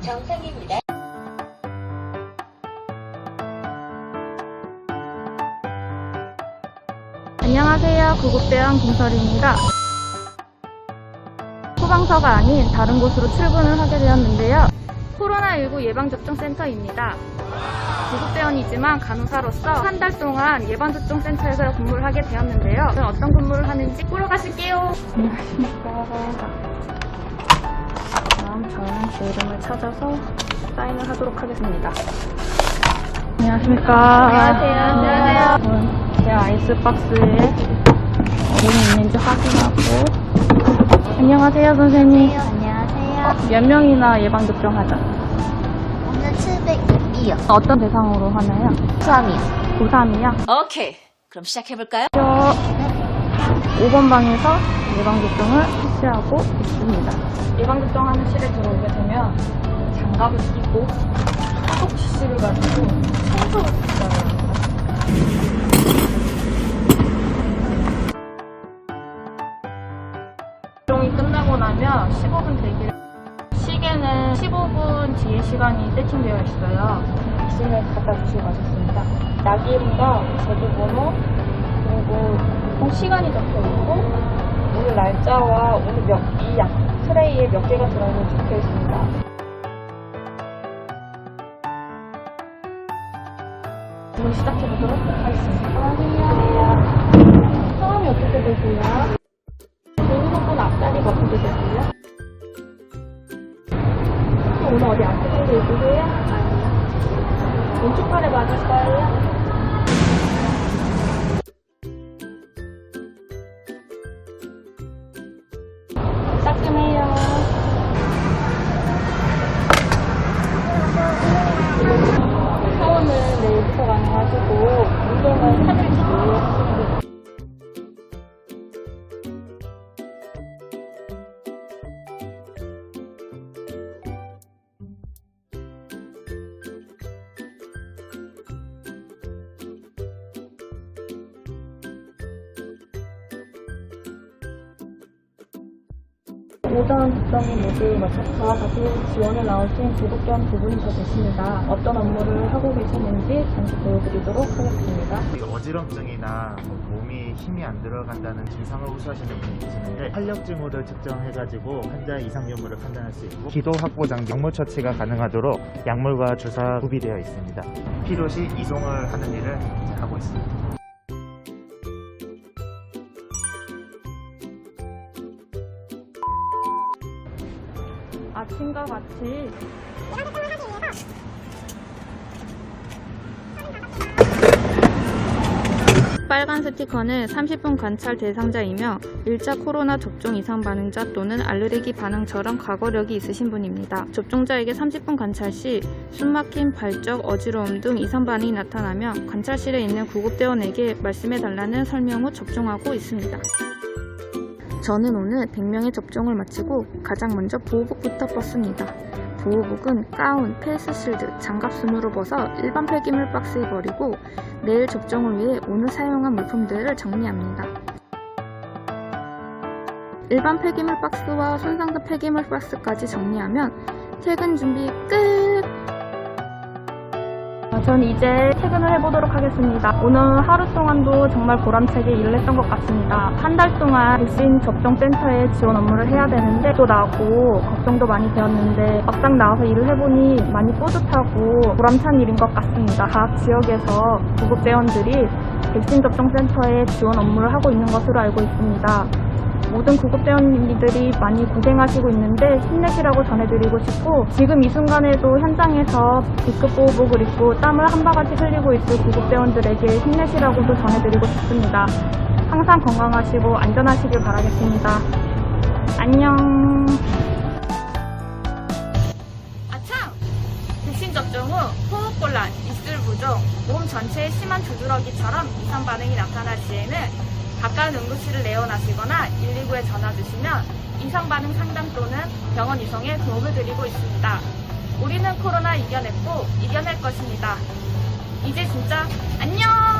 정상입니다. 안녕하세요. 구급대원 김설입니다. 소방서가 아닌 다른 곳으로 출근을 하게 되었는데요. 코로나19 예방접종센터입니다. 구급대원이지만 간호사로서 한 달 동안 예방접종센터에서 근무를 하게 되었는데요. 어떤 근무를 하는지 보러 가실게요. 안녕하십니까. 다음 저는 제 이름을 찾아서 사인을 하도록 하겠습니다. 안녕하십니까. 안녕하세요. 안녕하세요. 제 아이스박스에 어른이 있는지 확인하고. 안녕하세요, 선생님. 안녕하세요. 몇 명이나 예방 접종하죠? 오늘 702요. 어떤 대상으로 하나요? 수암이요. 고3이요? 오케이. 그럼 시작해볼까요? 저 5번 방에서 예방 접종을 실시하고 있습니다. 예방 접종하는 실에 들어오게 되면 장갑을 끼고 소독 지시를 가지고 청소를 했어요. 접종이 끝나고 나면 15분 대기 시계는 15분 뒤에 시간이 세팅되어 있어요. 백신을 갖다 주시고 가셨습니다. 약 이름과 제조번호 그리고 총 시간이 적혀 있고 날짜와 오늘 몇, 이 약 트레이에 몇 개가 들어있는지 적혀 있습니다. 오늘 시작해 보도록 하겠습니다. 안녕하세요. 성함이 어떻게 되세요? 대부분 앞다리가 어떻게 되세요? 오늘 어디 아프신 데 있으세요? 왼쪽 팔에 맞을 거예요? 오전 국정이 모두 마쳤다 다시 지원을 나오신 구독견 두 분이 더 계십니다. 어떤 업무를 하고 계시는지 잠시 보여드리도록 하겠습니다. 이 어지럼증이나 뭐 몸이 힘이 안 들어간다는 증상을 호소하시는 분이 계시는데 활력 징후를 측정해가지고 환자의 이상 여부를 판단할 수 있고 기도 확보 장비, 약물 처치가 가능하도록 약물과 주사 구비되어 있습니다. 필요시 이송을 하는 일을 하고 있습니다. 아침과 같이 빨간 스티커는 30분 관찰 대상자이며 1차 코로나 접종 이상 반응자 또는 알레르기 반응처럼 과거력이 있으신 분입니다. 접종자에게 30분 관찰 시 숨막힘, 발적, 어지러움 등 이상 반응이 나타나면 관찰실에 있는 구급대원에게 말씀해달라는 설명 후 접종하고 있습니다. 저는 오늘 100명의 접종을 마치고 가장 먼저 보호복부터 벗습니다. 보호복은 가운, 페이스실드, 장갑 순으로 벗어 일반 폐기물 박스에 버리고 내일 접종을 위해 오늘 사용한 물품들을 정리합니다. 일반 폐기물 박스와 손상된 폐기물 박스까지 정리하면 퇴근 준비 끝! 아, 전 이제 퇴근을 해보도록 하겠습니다. 오늘 하루 동안도 정말 보람차게 일을 했던 것 같습니다. 한 달 동안 백신 접종센터에 지원 업무를 해야 되는데 또 나고 걱정도 많이 되었는데 막상 나와서 일을 해보니 많이 뿌듯하고 보람찬 일인 것 같습니다. 각 지역에서 구급대원들이 백신 접종센터에 지원 업무를 하고 있는 것으로 알고 있습니다. 모든 구급대원님들이 많이 고생하시고 있는데 힘내시라고 전해드리고 싶고 지금 이 순간에도 현장에서 B급 보호복을 입고 땀을 한 바가지 흘리고 있을 구급대원들에게 힘내시라고도 전해드리고 싶습니다. 항상 건강하시고 안전하시길 바라겠습니다. 안녕. 아참! 백신 접종 후 호흡곤란, 입술 부종, 몸 전체에 심한 두드러기처럼 이상 반응이 나타날 시에는 가까운 응급실을 내원하시거나 119에 전화 주시면 이상 반응 상담 또는 병원 이송에 도움을 드리고 있습니다. 우리는 코로나 이겨냈고 이겨낼 것입니다. 이제 진짜 안녕!